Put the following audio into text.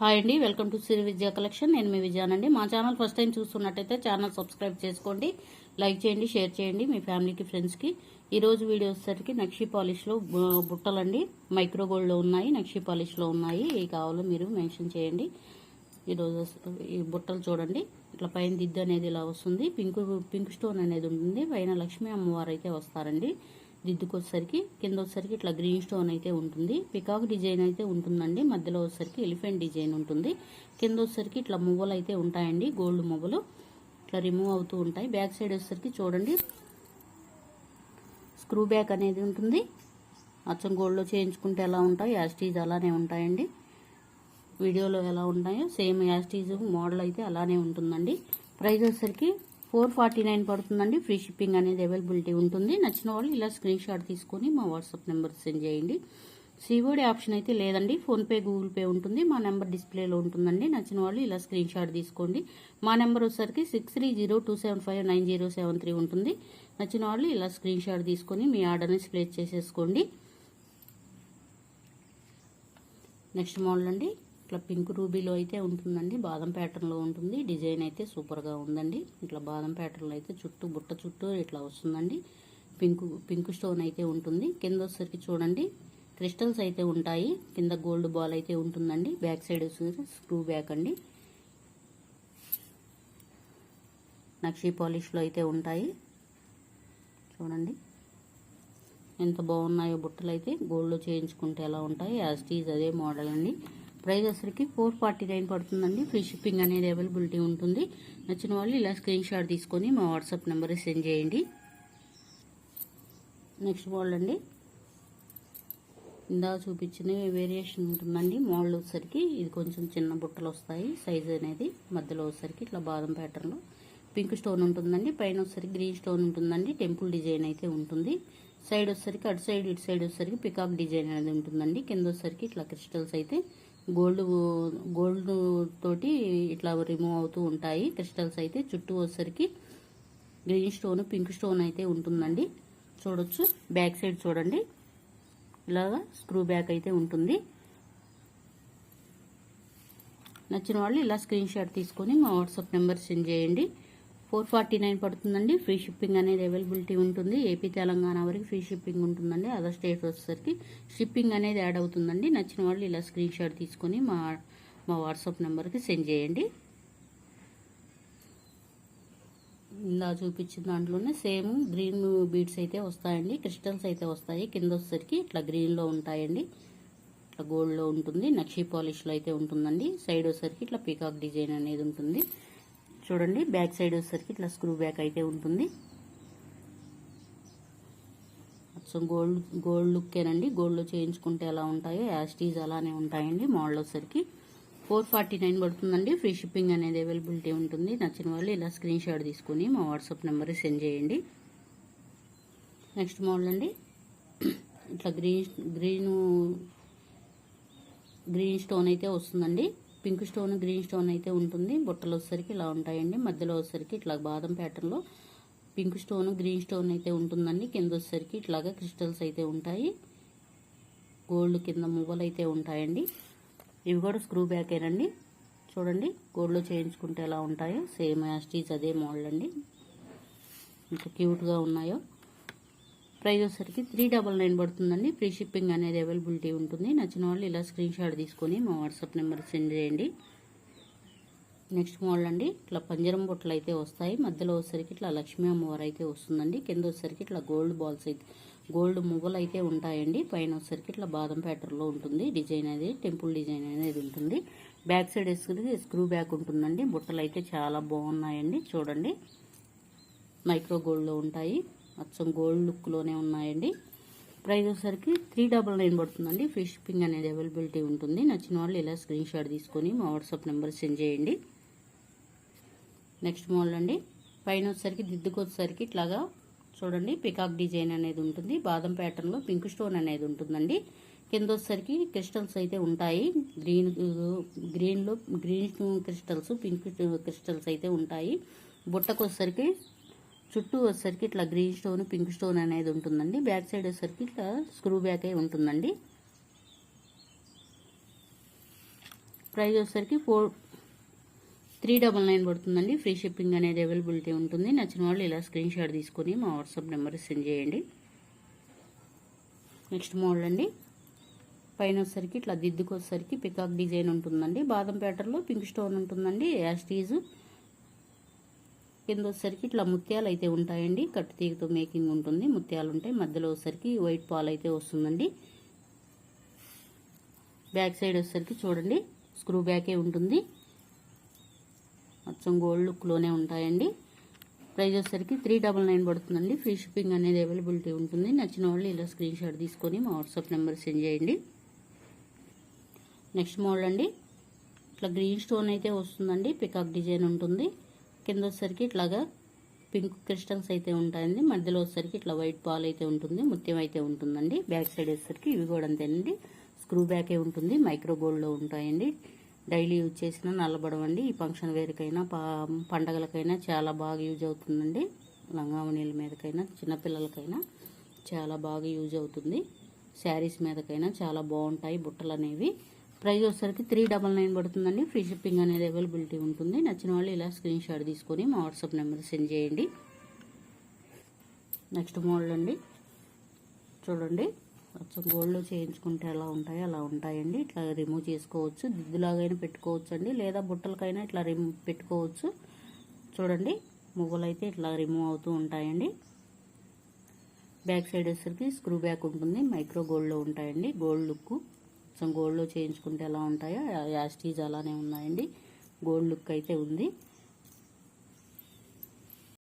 Hi అండి welcome to సిరి విద్యా collection. నేను మీ విజయానండి. మా ఛానల్ ఫస్ట్ టైం చూస్తున్నట్టయితే ఛానల్ సబ్స్క్రైబ్ చేసుకోండి లైక్ చేయండి షేర్ చేయండి మీ ఫ్యామిలీకి ఫ్రెండ్స్కి ఈరోజు వీడియో వచ్చేసరికి నక్షి పాలిష్లో బుట్టలండి. మైక్రో గోల్డ్లో ఉన్నాయి నక్షి పాలిష్లో ఉన్నాయి. ఏ కావాలో మీరు మెన్షన్ చేయండి. ఈరోజు ఈ బుట్టలు చూడండి. ఇట్లా పైన దిద్దు అనేది ఇలా వస్తుంది. పింక్ పింక్ స్టోన్ అనేది ఉంటుంది. పైన లక్ష్మీ అమ్మవారు అయితే వస్తారండి. దిద్దుకొచ్చేసరికి కింద వచ్చేసరికి ఇట్లా గ్రీన్ స్టోన్ అయితే ఉంటుంది. పికాక్ డిజైన్ అయితే ఉంటుందండి. మధ్యలో వచ్చేసరికి ఎలిఫెంట్ డిజైన్ ఉంటుంది. కింద వచ్చేసరికి ఇట్లా మువ్వలు అయితే ఉంటాయండి. గోల్డ్ మువ్వలు ఇట్లా రిమూవ్ అవుతూ ఉంటాయి. బ్యాక్ సైడ్ వచ్చేసరికి చూడండి. స్క్రూ బ్యాక్ అనేది ఉంటుంది. అచ్చం గోల్డ్లో చేయించుకుంటే ఎలా ఉంటాయి యాస్టీజ్ అలానే ఉంటాయండి. వీడియోలో ఎలా ఉంటాయో సేమ్ యాస్టీజ్ మోడల్ అయితే అలానే ఉంటుందండి. ప్రైస్ వచ్చేసరికి ఫోర్ ఫార్టీ నైన్ పడుతుందండి. ఫ్రీ షిప్పింగ్ అనేది అవైలబిలిటీ ఉంటుంది. నచ్చిన వాళ్ళు ఇలా స్క్రీన్ షాట్ తీసుకొని మా వాట్సాప్ నెంబర్ సెండ్ చేయండి. సిఓడి ఆప్షన్ అయితే లేదండి. ఫోన్పే గూగుల్ పే ఉంటుంది. మా నెంబర్ డిస్ప్లేలో ఉంటుందండి. నచ్చిన వాళ్ళు ఇలా స్క్రీన్ షాట్ తీసుకోండి. మా నెంబర్ వచ్చేసరికి six three zero two seven five nine zero seven three ఉంటుంది. నచ్చిన వాళ్ళు ఇలా స్క్రీన్ షాట్ తీసుకొని మీ ఆర్డర్ని ప్లేస్ చేసేసుకోండి. నెక్స్ట్ మోడల్ అండి. ఇట్లా పింక్ రూబీలో అయితే ఉంటుందండి. బాదం ప్యాటర్న్లో ఉంటుంది. డిజైన్ అయితే సూపర్గా ఉందండి. ఇట్లా బాదం ప్యాటర్న్లో అయితే చుట్టూ బుట్ట చుట్టూ ఇట్లా వస్తుందండి. పింక్ పింక్ స్టోన్ అయితే ఉంటుంది. కింద వచ్చేసరికి చూడండి క్రిస్టల్స్ అయితే ఉంటాయి. కింద గోల్డ్ బాల్ అయితే ఉంటుందండి. బ్యాక్ సైడ్ వచ్చేసరికి స్క్రూ బ్యాక్ అండి. నక్షీ పాలిష్లో అయితే ఉంటాయి. చూడండి ఎంత బాగున్నాయో బుట్టలు అయితే గోల్డ్లో చేయించుకుంటే ఎలా ఉంటాయి? యాజ్ టీజ్ అదే మోడల్ అండి. ప్రైస్ వచ్చరికి ఫోర్ ఫార్టీ నైన్ పడుతుందండి. ఫ్రీ షిప్పింగ్ అనేది అవైలబిలిటీ ఉంటుంది. నచ్చిన వాళ్ళు ఇలా స్క్రీన్ షాట్ తీసుకొని మా వాట్సాప్ నెంబర్ సెండ్ చేయండి. నెక్స్ట్ మోడల్ అండి. ఇందా చూపించిన వేరియేషన్ ఉంటుందండి. మోడల్ వచ్చేసరికి ఇది కొంచెం చిన్న బుట్టలు వస్తాయి. సైజ్ అనేది మధ్యలో వచ్చేసరికి ఇట్లా బాదం ప్యాటర్న్లో పింక్ స్టోన్ ఉంటుందండి. పైన వచ్చేసరికి గ్రీన్ స్టోన్ ఉంటుందండి. టెంపుల్ డిజైన్ అయితే ఉంటుంది. సైడ్ వచ్చేసరికి అటు సైడ్ ఇటు సైడ్ వచ్చేసరికి పికాక్ డిజైన్ అనేది ఉంటుందండి. కింద వచ్చేసరికి ఇట్లా క్రిస్టల్స్ అయితే గోల్డ్ గోల్డ్ తోటి ఇట్లా రిమూవ్ అవుతూ ఉంటాయి. క్రిస్టల్స్ అయితే చుట్టూ వచ్చేసరికి గ్రీన్ స్టోన్ పింక్ స్టోన్ అయితే ఉంటుందండి. చూడొచ్చు. బ్యాక్ సైడ్ చూడండి. ఇలాగా స్క్రూ బ్యాక్ అయితే ఉంటుంది. నచ్చిన వాళ్ళు ఇలా స్క్రీన్ షాట్ తీసుకొని మా వాట్సాప్ నెంబర్ సెండ్ చేయండి. ఫోర్ ఫార్టీ నైన్ పడుతుందండి. ఫ్రీ షిప్పింగ్ అనేది అవైలబిలిటీ ఉంటుంది. ఏపీ తెలంగాణ వరకు ఫ్రీ షిప్పింగ్ ఉంటుందండి. అదర్ స్టేట్ వచ్చేసరికి షిప్పింగ్ అనేది యాడ్ అవుతుందండి. నచ్చిన వాళ్ళు ఇలా స్క్రీన్ షాట్ తీసుకొని మా మా వాట్సాప్ నెంబర్కి సెండ్ చేయండి. ఇందా చూపించిన దాంట్లోనే సేమ్ గ్రీన్ బీడ్స్ అయితే వస్తాయండి. క్రిస్టల్స్ అయితే వస్తాయి. కింద వచ్చేసరికి ఇట్లా గ్రీన్లో ఉంటాయండి. ఇట్లా గోల్డ్లో ఉంటుంది. నక్షీ పాలిష్లో అయితే ఉంటుందండి. సైడ్ వచ్చేసరికి ఇట్లా పీకాక్ డిజైన్ అనేది ఉంటుంది. చూడండి. బ్యాక్ సైడ్ వచ్చేసరికి ఇట్లా స్క్రూ బ్యాక్ అయితే ఉంటుంది. మొత్తం గోల్డ్ గోల్డ్ లుక్కేనండి గోల్డ్లో చేయించుకుంటే ఎలా ఉంటాయో యాస్టీజ్ అలానే ఉంటాయండి మోడల్ వచ్చేసరికి. ఫోర్ ఫార్టీ నైన్ పడుతుందండి. ఫ్రీ షిప్పింగ్ అనేది అవైలబిలిటీ ఉంటుంది. నచ్చిన వాళ్ళు ఇలా స్క్రీన్ షాట్ తీసుకుని మా వాట్సాప్ నెంబర్ సెండ్ చేయండి. నెక్స్ట్ మోడల్ అండి. ఇట్లా గ్రీన్ గ్రీన్ గ్రీన్ స్టోన్ అయితే వస్తుందండి. పింక్ స్టోన్ గ్రీన్ స్టోన్ అయితే ఉంటుంది. బుట్టలు వచ్చేసరికి ఇలా ఉంటాయండి. మధ్యలో వచ్చేసరికి ఇట్లా బాదం ప్యాటర్న్లో పింక్ స్టోన్ గ్రీన్ స్టోన్ అయితే ఉంటుందండి. కింద వచ్చేసరికి ఇట్లాగా క్రిస్టల్స్ అయితే ఉంటాయి. గోల్డ్ కింద మువ్వలు అయితే ఉంటాయండి. ఇవి కూడా స్క్రూ బ్యాకేనండి చూడండి గోల్డ్లో చేయించుకుంటే ఎలా ఉంటాయో. సేమ్ యాస్టీజ్ అదే మోడల్ అండి. ఎంత క్యూట్గా ఉన్నాయో. ప్రైస్ వచ్చేసరికి త్రీ డబల్ నైన్ పడుతుందండి. ఫ్రీ షిప్పింగ్ అనేది అవైలబిలిటీ ఉంటుంది. నచ్చిన వాళ్ళు ఇలా స్క్రీన్ షాట్ తీసుకొని మా వాట్సాప్ నెంబర్ సెండ్ చేయండి. నెక్స్ట్ మోడల్ అండి. ఇట్లా పంజరం బొట్టలు అయితే వస్తాయి. మధ్యలో వచ్చేసరికి ఇట్లా లక్ష్మీ అమ్మవారు అయితే వస్తుందండి. కింద వచ్చేసరికి ఇట్లా గోల్డ్ బాల్స్ అయితే గోల్డ్ మువ్వలు అయితే ఉంటాయండి. పైన వచ్చేసరికి ఇట్లా బాదం ప్యాటర్న్లో ఉంటుంది. డిజైన్ అనేది టెంపుల్ డిజైన్ అనేది ఉంటుంది. బ్యాక్ సైడ్ వేసుకుని స్క్రూ బ్యాక్ ఉంటుందండి. బుట్టలు అయితే చాలా బాగున్నాయండి. చూడండి. మైక్రో గోల్డ్లో ఉంటాయి. మొత్తం గోల్డ్ లుక్లోనే ఉన్నాయండి. ప్రైస్ వచ్చేసరికి త్రీ డబల్ నైన్ పడుతుందండి. ఫ్రీ షిప్పింగ్ అనేది అవైలబిలిటీ ఉంటుంది. నచ్చిన వాళ్ళు ఇలా స్క్రీన్ షాట్ తీసుకొని మా వాట్సాప్ నెంబర్ సెండ్ చేయండి. నెక్స్ట్ మోడల్ అండి. పైన వచ్చేసరికి దిద్దుకు వచ్చేసరికి ఇట్లాగా చూడండి పికాక్ డిజైన్ అనేది ఉంటుంది. బాదం ప్యాటర్న్లో పింక్ స్టోన్ అనేది ఉంటుందండి. కింద వచ్చేసరికి క్రిస్టల్స్ అయితే ఉంటాయి. గ్రీన్ గ్రీన్లో గ్రీన్ క్రిస్టల్స్ పింక్ క్రిస్టల్స్ అయితే ఉంటాయి. బుట్టకు వచ్చేసరికి చుట్టూ వచ్చేసరికి ఇట్లా గ్రీన్ స్టోన్ పింక్ స్టోన్ అనేది ఉంటుందండి. బ్యాక్ సైడ్ వచ్చేసరికి ఇట్లా స్క్రూ బ్యాక్ అయి ఉంటుందండి. ప్రైస్ వచ్చేసరికి ఫోర్ త్రీ డబల్ నైన్ పడుతుందండి. ఫ్రీ షిప్పింగ్ అనేది అవైలబిలిటీ ఉంటుంది. నచ్చిన వాళ్ళు ఇలా స్క్రీన్ షాట్ తీసుకొని మా వాట్సాప్ నెంబర్ సెండ్ చేయండి. నెక్స్ట్ మోడల్ అండి. పైన వచ్చేసరికి ఇట్లా దిద్దుకు వచ్చేసరికి పికాక్ డిజైన్ ఉంటుందండి. బాదం ప్యాటర్లో పింక్ స్టోన్ ఉంటుందండి. యాస్టీజు కింద వచ్చేసరికి ఇట్లా ముత్యాలు అయితే ఉంటాయండి. కట్టు తీగతో మేకింగ్ ఉంటుంది. ముత్యాలు ఉంటాయి మధ్యలో వచ్చేసరికి వైట్ పాల్ అయితే వస్తుందండి. బ్యాక్ సైడ్ వచ్చేసరికి చూడండి స్క్రూ బ్యాకే ఉంటుంది. మొత్తం గోల్డ్ లుక్లోనే ఉంటాయండి. ప్రైజ్ వచ్చేసరికి త్రీ డబల్ నైన్ పడుతుందండి. ఫ్రీ షిప్పింగ్ అనేది అవైలబిలిటీ ఉంటుంది. నచ్చిన వాళ్ళు ఇలా స్క్రీన్ షాట్ తీసుకొని మా వాట్సాప్ నెంబర్ సెండ్ చేయండి. నెక్స్ట్ మోడల్ అండి. ఇట్లా గ్రీన్ స్టోన్ అయితే వస్తుందండి. పికాక్ డిజైన్ ఉంటుంది. కింద వచ్చేసరికి ఇట్లాగా పింక్ క్రిస్టల్స్ అయితే ఉంటాయండి. మధ్యలో వచ్చేసరికి ఇట్లా వైట్ బాల్ అయితే ఉంటుంది. ముత్యం అయితే ఉంటుందండి. బ్యాక్ సైడ్ వచ్చేసరికి ఇవి కూడా అంతేనండి. స్క్రూ బ్యాకే ఉంటుంది. మైక్రో గోల్డ్లో ఉంటాయండి. డైలీ యూజ్ చేసిన నల్లబడవండి. ఈ ఫంక్షన్ వేరుకైనా పండగలకైనా చాలా బాగా యూజ్ అవుతుందండి. లంగావనీల మీదకైనా చిన్నపిల్లలకైనా చాలా బాగా యూజ్ అవుతుంది. శారీస్ మీదకైనా చాలా బాగుంటాయి బుట్టలు అనేవి ప్రైస్ వచ్చేసరికి త్రీ డబల్ నైన్ పడుతుందండి. ఫ్రీ షిప్పింగ్ అనేది అవైలబిలిటీ ఉంటుంది. నచ్చిన వాళ్ళు ఇలా స్క్రీన్ షాట్ తీసుకొని మా వాట్సాప్ నెంబర్ సెండ్ చేయండి. నెక్స్ట్ మోడల్ అండి. చూడండి. కొంచెం గోల్డ్లో చేయించుకుంటే ఎలా ఉంటాయో అలా ఉంటాయండి. ఇట్లా రిమూవ్ చేసుకోవచ్చు. దిద్దులాగైనా పెట్టుకోవచ్చు అండి లేదా బుట్టలకైనా ఇట్లా రిమూవ్ పెట్టుకోవచ్చు. చూడండి. మువ్వలు అయితే ఇట్లా రిమూవ్ అవుతూ ఉంటాయండి. బ్యాక్ సైడ్ వచ్చేసరికి స్క్రూ బ్యాక్ ఉంటుంది. మైక్రో గోల్డ్లో ఉంటాయండి. గోల్డ్ లుక్ కొంచెం గోల్డ్లో చేయించుకుంటే ఎలా ఉంటాయో యాస్టీజ్ అలానే ఉన్నాయండి. గోల్డ్ లుక్ అయితే ఉంది.